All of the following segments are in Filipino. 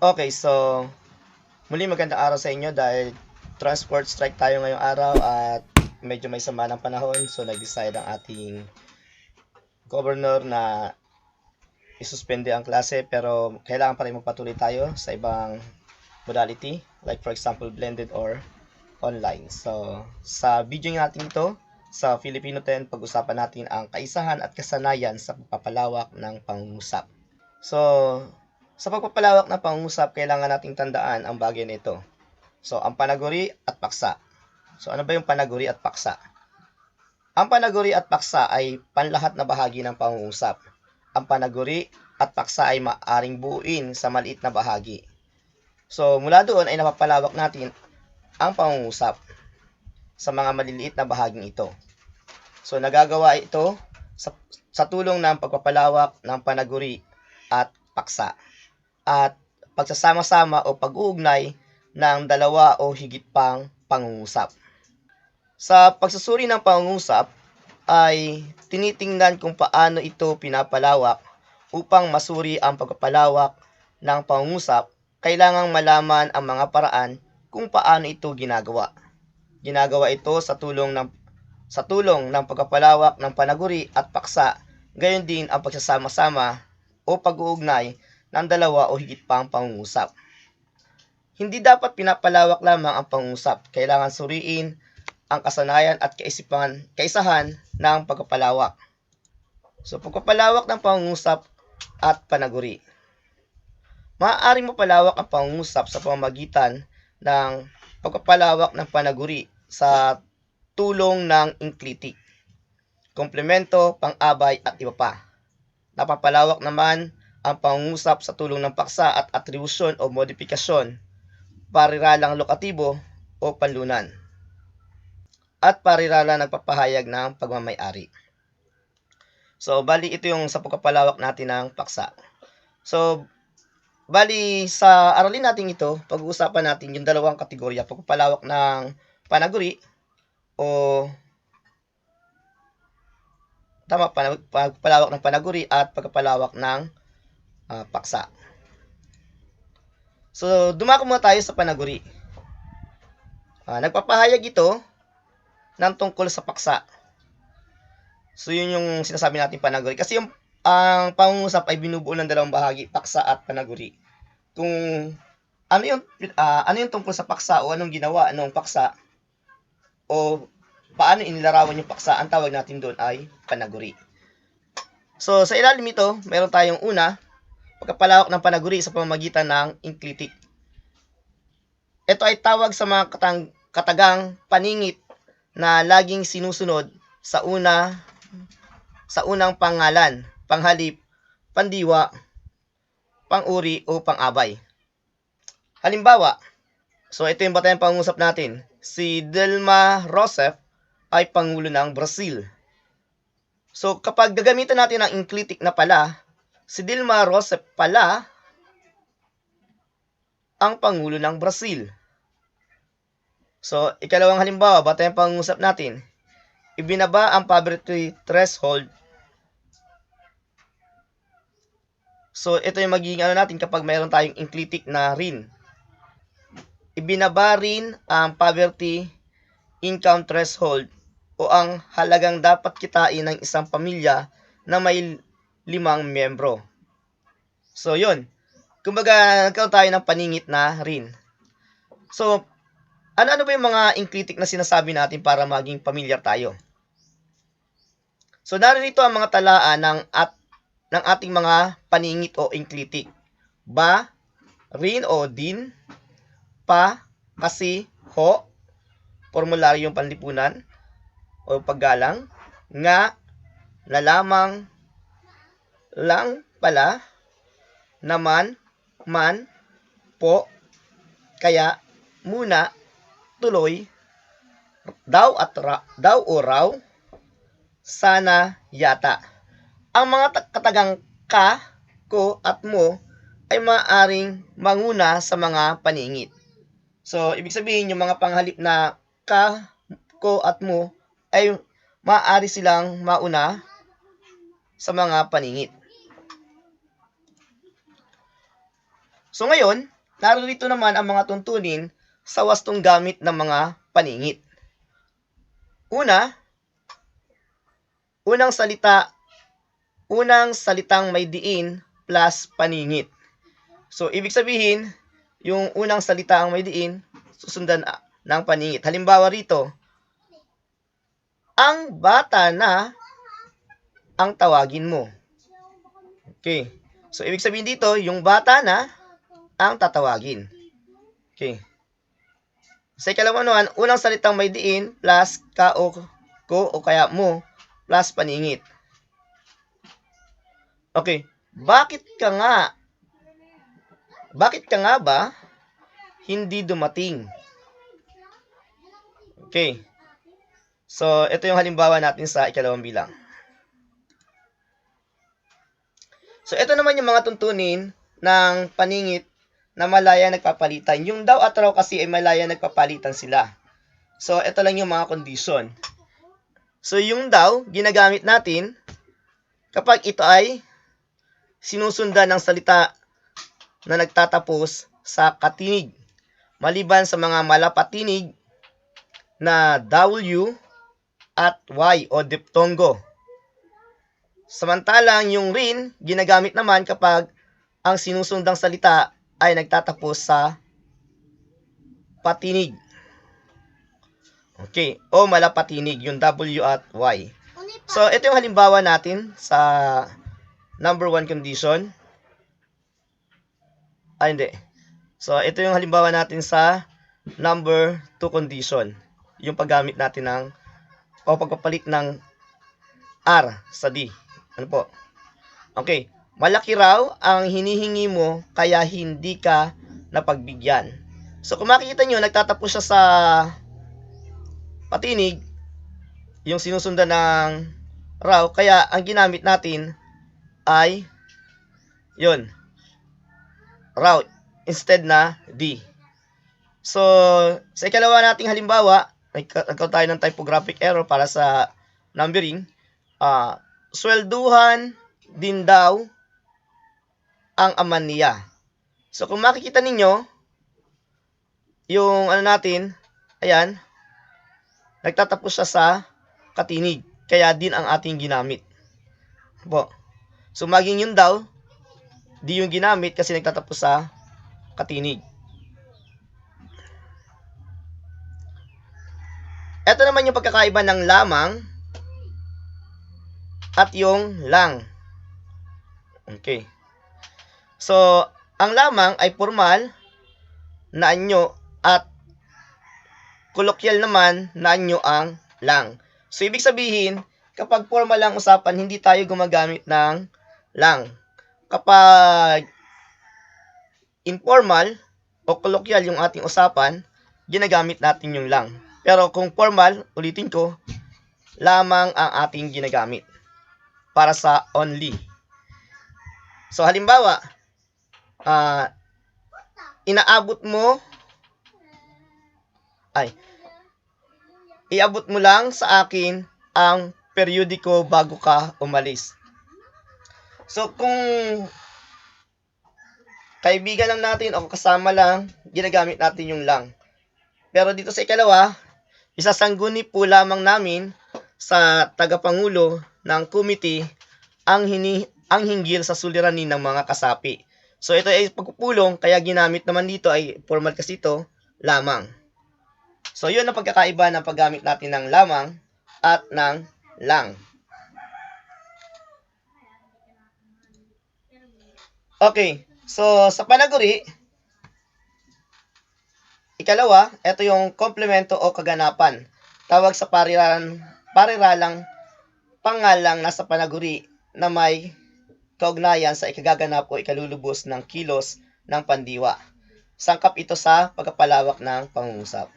Okay, so muli magandang araw sa inyo dahil transport strike tayo ngayong araw at medyo may sama ng panahon so nag-decide ang ating governor na isuspende ang klase pero kailangan pa rin magpatuloy tayo sa ibang modality like for example blended or online. So sa video natin ito sa Filipino 10 pag-usapan natin ang kaisahan at kasanayan sa pagpapalawak ng pangungusap. So sa pagpapalawak ng pangungusap, kailangan nating tandaan ang bagay na ito. So, ang panaguri at paksa. So, ano ba yung panaguri at paksa? Ang panaguri at paksa ay panlahat na bahagi ng pangungusap. Ang panaguri at paksa ay maaring buuin sa maliit na bahagi. So, mula doon ay napapalawak natin ang pangungusap sa mga maliliit na bahaging ito. So, nagagawa ito sa, sa tulong ng pagpapalawak ng panaguri at paksa at pagsasama-sama o pag-uugnay ng dalawa o higit pang pangungusap. Sa pagsusuri ng pangungusap ay tinitingnan kung paano ito pinapalawak upang masuri ang pagpapalawak ng pangungusap, kailangang malaman ang mga paraan kung paano ito ginagawa. Ginagawa ito sa tulong ng sa tulong ng pagpapalawak ng panaguri at paksa, gayon din ang pagsasama-sama o pag-uugnay ng dalawa o higit pang pangungusap. Hindi dapat pinapalawak lamang ang pangungusap, kailangan suriin ang kasanayan at kaisipan, kaisahan ng pagpapalawak. So, pagpapalawak ng pangungusap at panaguri. Maaaring mapalawak ang pangungusap sa pamamagitan ng pagpapalawak ng panaguri sa tulong ng inklitik, komplemento, pang-abay at iba pa. Napapalawak naman ang pangungusap sa tulong ng paksa at atribusyon o modifikasyon, pariralang lokatibo o panlunan, at pariralang nagpapahayag ng pagmamayari. So, bali ito yung sa pagkapalawak natin ng paksa. So, bali sa aralin natin ito, pag-uusapan natin yung dalawang kategorya, pagpapalawak ng panaguri o tama, pagpapalawak ng panaguri at pagpapalawak ng ah, paksa. So, dumako muna tayo sa panaguri. Ah, nagpapahayag ito ng tungkol sa paksa. So, yun yung sinasabi natin panaguri. Kasi yung ang pangungusap ay binubuo ng dalawang bahagi, paksa at panaguri. Kung ano yung ah, ano yung tungkol sa paksa o anong ginawa ng paksa o paano inilarawan yung paksa, ang tawag natin doon ay panaguri. So, sa ilalim ito, meron tayong una, pagkapalawak ng panaguri sa pamamagitan ng inklitik. Ito ay tawag sa mga katang, katagang paningit na laging sinusunod sa una sa unang pangalan, panghalip, pandiwa, panguri o pangabay. Halimbawa, so ito yung batayang pangusap natin. Si Dilma Rousseff ay pangulo ng Brazil. So kapag gagamitan natin ang inklitik na pala, si Dilma Rousseff pala ang Pangulo ng Brazil. So, ikalawang halimbawa, batay ang pangungusap natin. Ibinaba ang poverty threshold. So, ito yung magiging ano natin kapag mayroon tayong inclitic na rin. Ibinaba rin ang poverty income threshold o ang halagang dapat kitain ng isang pamilya na may limang miyembro. So, yun. Kumbaga, nagkaroon tayo ng paningit na rin. So, ano-ano ba yung mga inklitik na sinasabi natin para maging pamilyar tayo? So, narito ang mga talaan ng, at, ng ating mga paningit o inklitik. Ba, rin o din, pa, kasi, ho, formularyong panlipunan, o paggalang, nga, na lamang, lang pala, naman, man, po, kaya, muna, tuloy, daw at ra, daw o raw, sana, yata. Ang mga ta- katagang ka, ko, at mo ay maaaring manguna sa mga paningit. So, ibig sabihin, yung mga panghalip na ka, ko, at mo ay maaari silang mauna sa mga paningit. So ngayon, narito naman ang mga tuntunin sa wastong gamit ng mga paningit. Una, unang salita, unang salitang may diin plus paningit. So, ibig sabihin, yung unang salita ang may diin, susundan ng paningit. Halimbawa rito, ang bata na ang tawagin mo. Okay. So, ibig sabihin dito, yung bata na ang tatawagin. Okay. Sa ikalawa naman, unang salitang may diin plus ka o ko o kaya mo plus paningit. Okay. Bakit ka nga bakit ka nga ba hindi dumating? Okay. So, ito yung halimbawa natin sa ikalawang bilang. So, ito naman yung mga tuntunin ng paningit na malaya nagpapalitan. Yung daw at raw kasi ay malaya nagpapalitan sila. So, ito lang yung mga condition. So, yung daw, ginagamit natin kapag ito ay sinusundan ng salita na nagtatapos sa katinig. Maliban sa mga malapatinig na W at Y o diptongo. Samantalang yung rin, ginagamit naman kapag ang sinusundang salita ay nagtatapos sa patinig. Okay, o malapatinig, yung W at Y. So, ito yung halimbawa natin sa number one condition. Ah, hindi. So, ito yung halimbawa natin sa number two condition. Yung paggamit natin ng o pagpapalit ng R sa D. Ano po? Okay. Malaki raw ang hinihingi mo kaya hindi ka napagbigyan. So, kung makikita nyo, nagtatapos siya sa patinig, yung sinusundan ng raw, kaya ang ginamit natin ay yun, raw, instead na D. So, sa ikalawa nating halimbawa, nagka- nagkaroon tayo ng typographic error para sa numbering. Ah, swelduhan din daw ang aman niya. So, kung makikita ninyo, yung ano natin, ayan, nagtatapos siya sa katinig. Kaya din ang ating ginamit. Po. So, maging yun daw, di yung ginamit kasi nagtatapos sa katinig. Ito naman yung pagkakaiba ng lamang at yung lang. Okay. So, ang lamang ay formal na anyo at kolokyal naman na anyo ang lang. So, ibig sabihin, kapag formal lang usapan, hindi tayo gumagamit ng lang. Kapag informal o kolokyal yung ating usapan, ginagamit natin yung lang. Pero kung formal, ulitin ko, lamang ang ating ginagamit para sa only. So halimbawa, ah inaabot mo ay iabot mo lang sa akin ang periodiko bago ka umalis. So kung kaibigan lang natin o kasama lang, ginagamit natin yung lang. Pero dito sa ikalawa, isasangguni po lamang namin sa tagapangulo ng committee ang hini ang hinggil sa suliranin ng mga kasapi. So ito ay pagpupulong kaya ginamit naman dito ay formal kasi ito lamang. So yun ang pagkakaiba ng paggamit natin ng lamang at ng lang. Okay. So sa panaguri, Ikalawa, ito yung komplemento o kaganapan. Tawag sa pariralan, pariralang pangalang nasa panaguri na may kaugnayan sa ikagaganap o ikalulubos ng kilos ng pandiwa. Sangkap ito sa pagkapalawak ng pangungusap.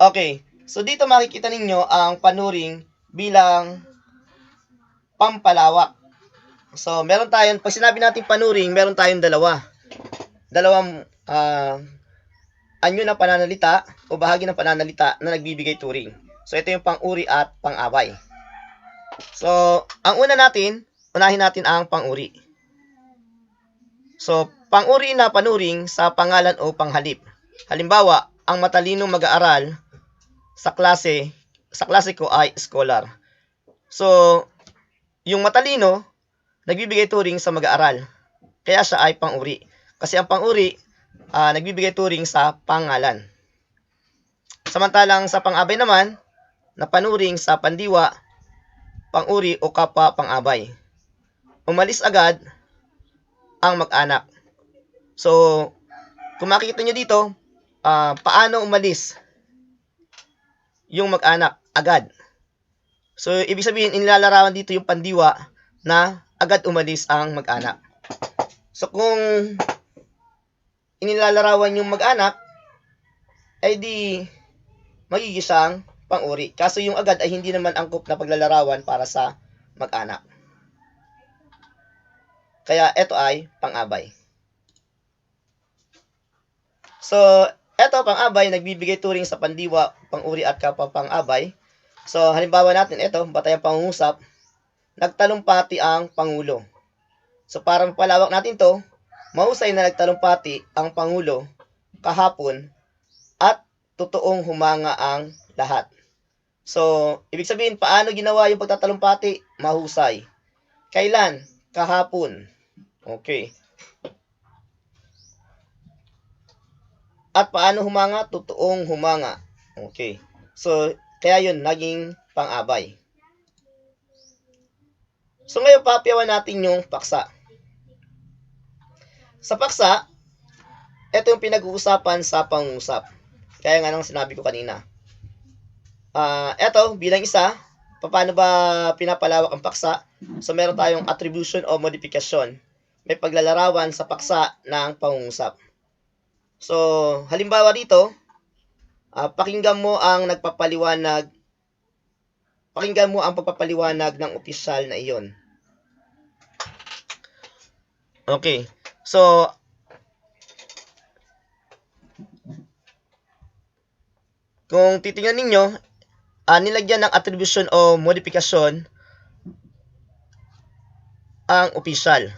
Okay, so dito makikita ninyo ang panuring bilang pampalawak. So, meron tayong, pag sinabi natin panuring, meron tayong dalawa. Dalawang ah anyo ng pananalita o bahagi ng pananalita na nagbibigay turing. So, ito yung pang-uri at pang-away. So, ang una natin, unahin natin ang pang-uri. So, pang-uri na panuring sa pangalan o panghalip. Halimbawa, ang matalinong mag-aaral sa klase, sa klase ko ay scholar. So, yung matalino, nagbibigay turing sa mag-aaral. Kaya siya ay pang-uri. Kasi ang pang-uri, ah, nagbibigay turing sa pangalan. Samantalang sa pang-abay naman, na panuring sa pandiwa, pang-uri o kapwa pang-abay. Umalis agad ang mag-anak. So, kung makikita nyo dito, ah, paano umalis yung mag-anak agad. So, ibig sabihin, inilalarawan dito yung pandiwa na agad umalis ang mag-anak. So, kung inilalarawan yung mag-anak, ay di magiging siyang pang-uri. Kaso yung agad ay hindi naman angkop na paglalarawan para sa mag-anak. Kaya ito ay pang-abay. So, ito pang-abay, nagbibigay turing sa pandiwa, pang-uri at kapwa pang-abay. So, halimbawa natin, ito, batayang pangungusap, nagtalumpati ang Pangulo. So, para mapalawak natin to, mahusay na nagtalumpati ang Pangulo kahapon at totoong humanga ang lahat. So, ibig sabihin, paano ginawa yung pagtatalumpati? Mahusay. Kailan? Kahapon. Okay. At paano humanga? Totoong humanga. Okay. So, kaya yun, naging pang-abay. So, ngayon, papiyawan natin yung paksa. Sa paksa, ito yung pinag-uusapan sa pangusap. Kaya nga nang sinabi ko kanina. Ah, eto bilang isa, paano ba pinapalawak ang paksa? So meron tayong attribution o modification. May paglalarawan sa paksa ng pangungusap. So, halimbawa dito, ah, pakinggan mo ang nagpapaliwanag pakinggan mo ang pagpapaliwanag ng opisyal na iyon. Okay. So, kung titingnan ninyo, ah, nilagyan ng attribution o modification ang official.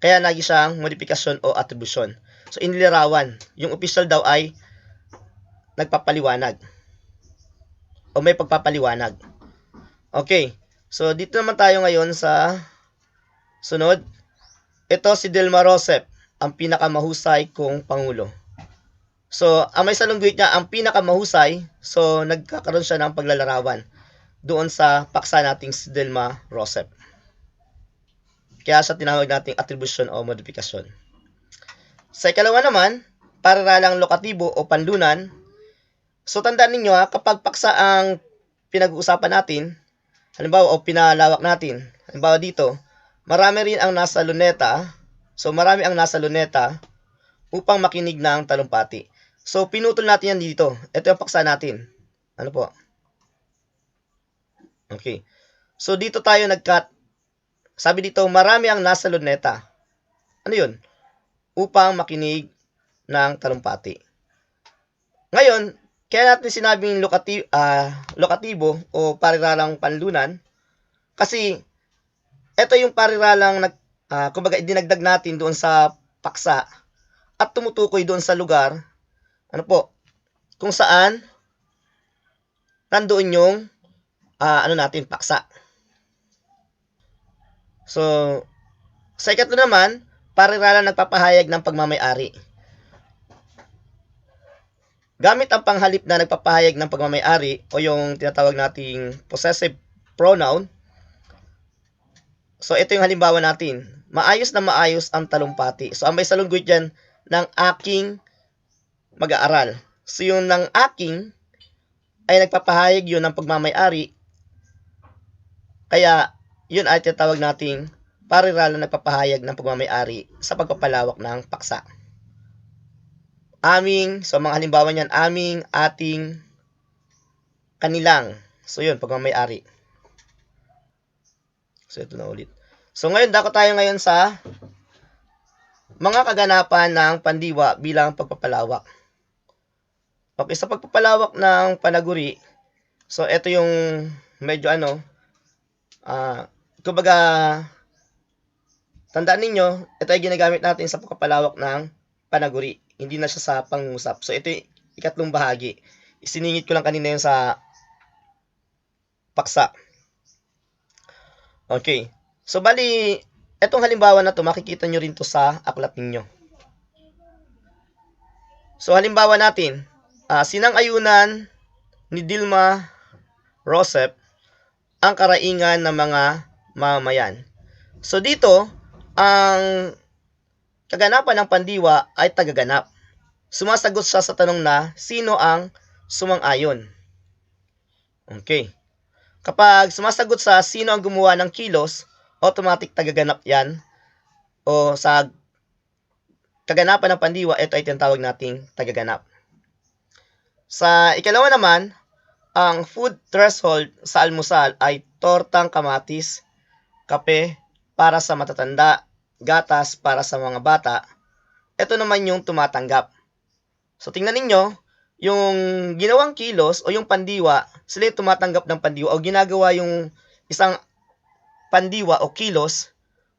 Kaya nagi siyang modification o attribution. So, inilarawan. Yung official daw ay nagpapaliwanag. O may pagpapaliwanag. Okay. So, dito naman tayo ngayon sa sunod. Ito si Dilma Rousseff, ang pinakamahusay kong pangulo. So, ang may salungguit niya, ang pinakamahusay, so nagkakaroon siya ng paglalarawan doon sa paksa nating si Dilma Rousseff. Kaya siya tinawag nating attribution o modification. Sa ikalawa naman, pararalang lokatibo o panlunan. So, tandaan ninyo ha, kapag paksa ang pinag-uusapan natin, halimbawa o pinalawak natin, halimbawa dito, marami rin ang nasa luneta, so marami ang nasa luneta upang makinig ng talumpati. So, pinutol natin yan dito. Ito yung paksa natin. Ano po? Okay. So, dito tayo nag-cut. Sabi dito, marami ang nasa luneta. Ano yun? Upang makinig ng talumpati. Ngayon, kaya natin sinabing lokati, ah, lokatibo o pariralang panlunan kasi ito yung pariralang nag, ah, kumbaga dinagdag natin doon sa paksa at tumutukoy doon sa lugar ano po, kung saan nandoon yung ah, ano natin, paksa. So, sa ikatlo naman, pariralang nagpapahayag ng pagmamayari. Gamit ang panghalip na nagpapahayag ng pagmamayari o yung tinatawag nating possessive pronoun, so ito yung halimbawa natin. Maayos na maayos ang talumpati. So, ang may salunggoy dyan ng aking mag-aaral. So, yung ng aking ay nagpapahayag yun ng pagmamayari. Kaya, yun ay tinatawag nating pariralang nagpapahayag ng pagmamayari sa pagpapalawak ng paksa. Aming, so mga halimbawa niyan, aming, ating, kanilang. So, yun, pagmamayari. So, ito na ulit. So, ngayon, dako tayo ngayon sa mga kaganapan ng pandiwa bilang pagpapalawak. Okay, sa pagpapalawak ng panaguri, so ito yung medyo ano, ah, kumbaga, tandaan ninyo, ito ay ginagamit natin sa pagpapalawak ng panaguri. Hindi na siya sa pangusap. So, ito yung ikatlong bahagi. Isiningit ko lang kanina yun sa paksa. Okay. So, bali, etong halimbawa na to, makikita nyo rin to sa aklat ninyo. So, halimbawa natin, ah, sinang-ayunan ni Dilma Rousseff ang karaingan ng mga mamayan. So, dito, ang kaganapan ng pandiwa ay tagaganap. Sumasagot siya sa tanong na, sino ang sumang-ayon? Okay. Kapag sumasagot sa sino ang gumawa ng kilos, automatic tagaganap yan. O sa kaganapan ng pandiwa, ito ay tinatawag nating tagaganap. Sa ikalawa naman, ang food threshold sa almusal ay tortang kamatis, kape para sa matatanda, gatas para sa mga bata. Ito naman yung tumatanggap. So tingnan ninyo, yung ginawang kilos o yung pandiwa, sila yung tumatanggap ng pandiwa o ginagawa yung isang pandiwa o kilos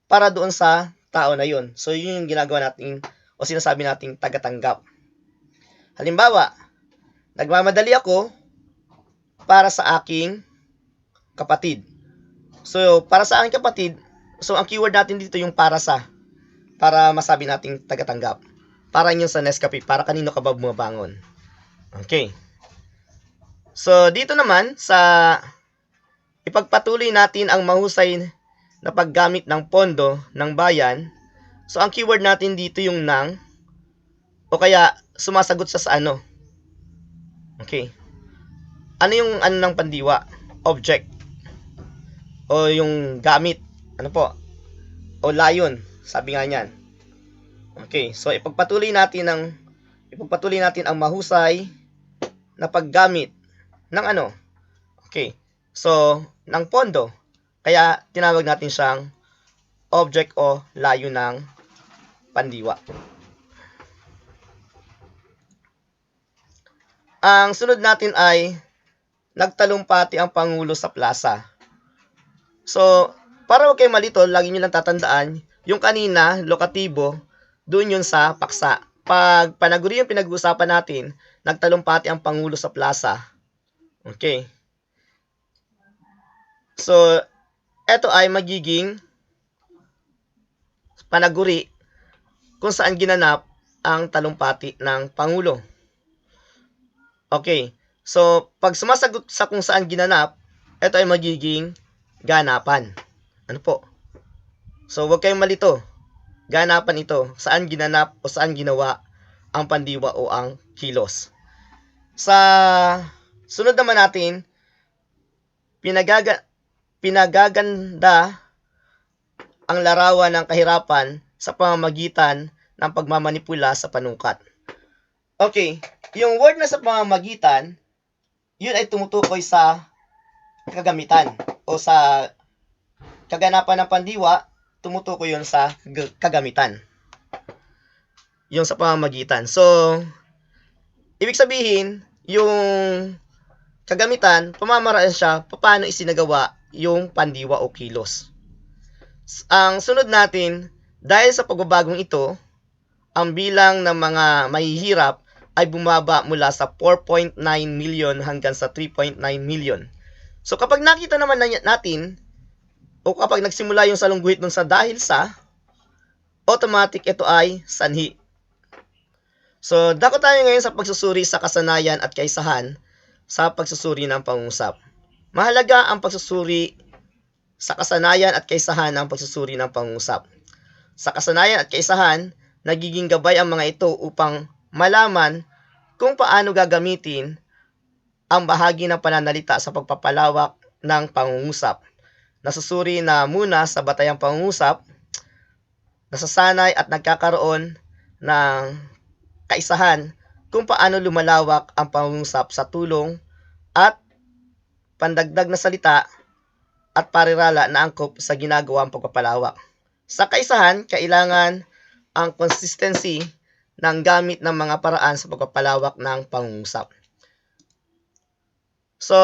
para doon sa tao na yun. So yun yung ginagawa natin o sinasabi nating tagatanggap. Halimbawa, nagmamadali ako para sa aking kapatid. So, para sa aking kapatid, so ang keyword natin dito yung para sa para masabi nating tagatanggap. Para yun sa Nescafe, para kanino ka ba bumabangon. Okay. So, dito naman sa ipagpatuloy natin ang mahusay na paggamit ng pondo ng bayan. So, ang keyword natin dito yung nang o kaya sumasagot sa sa ano. Okay. Ano yung ano ng pandiwa? Object. O yung gamit. Ano po? O layon. Sabi nga niyan. Okay. So, ipagpatuloy natin ang ipagpatuloy natin ang mahusay na paggamit ng ano? Okay. So, ng pondo. Kaya tinawag natin siyang object o layo ng pandiwa. Ang sunod natin ay nagtalumpati ang Pangulo sa plaza. So, para huwag kayo malito, lagi nyo lang tatandaan, yung kanina, lokatibo, doon yun sa paksa. Pag panaguri yung pinag-uusapan natin, nagtalumpati ang Pangulo sa plaza. Okay. So, eto ay magiging panaguri kung saan ginanap ang talumpati ng Pangulo. Okay. So, pag sumasagot sa kung saan ginanap, ito ay magiging ganapan. Ano po? So, huwag kayong malito. Ganapan ito. Saan ginanap o saan ginawa ang pandiwa o ang kilos. Sa sunod naman natin, pinagaga, pinagaganda ang larawan ng kahirapan sa pamamagitan ng pagmamanipula sa panukat. Okay, yung word na sa pamamagitan, yun ay tumutukoy sa kagamitan o sa kaganapan ng pandiwa, tumutukoy yun sa kagamitan. Yung sa pamamagitan. So, ibig sabihin, yung kagamitan, pamamaraan siya paano isinagawa yung pandiwa o kilos. Ang sunod natin, dahil sa pagbabagong ito, ang bilang ng mga mahihirap ay bumaba mula sa 4.9 million hanggang sa 3.9 million. So kapag nakita naman na natin, o kapag nagsimula yung salungguhit dun sa dahil sa, automatic ito ay sanhi. So, dako tayo ngayon sa pagsusuri sa kasanayan at kaisahan sa pagsusuri ng pangungusap. Mahalaga ang pagsusuri sa kasanayan at kaisahan ng pagsusuri ng pangungusap. Sa kasanayan at kaisahan, nagiging gabay ang mga ito upang malaman kung paano gagamitin ang bahagi ng pananalita sa pagpapalawak ng pangungusap. Nasusuri na muna sa batayang pangungusap, nasasanay at nagkakaroon ng kaisahan kung paano lumalawak ang pangungusap sa tulong at pandagdag na salita at parirala na angkop sa ginagawang pagpapalawak. Sa kaisahan, kailangan ang consistency ng gamit ng mga paraan sa pagpapalawak ng pangungusap. So,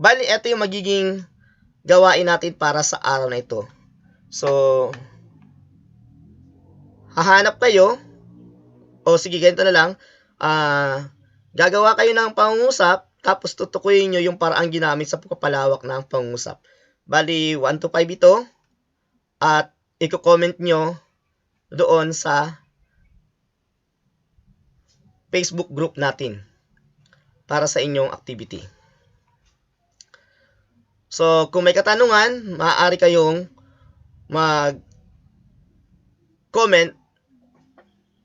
bali, ito yung magiging gawain natin para sa araw na ito. So, hahanap kayo, o sige, ganito na lang, ah, gagawa kayo ng pangungusap, tapos tutukuyin nyo yung paraang ginamit sa pagpapalawak ng pangungusap. Bali, 1 to 5 ito, at i-comment nyo doon sa Facebook group natin para sa inyong activity. So, kung may katanungan, maaari kayong mag-comment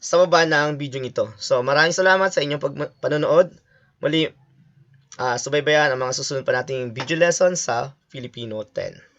sa baba ng video ito. So, maraming salamat sa inyong pag- panonood. Muli, ah subaybayan ang mga susunod pa nating video lesson sa Filipino 10.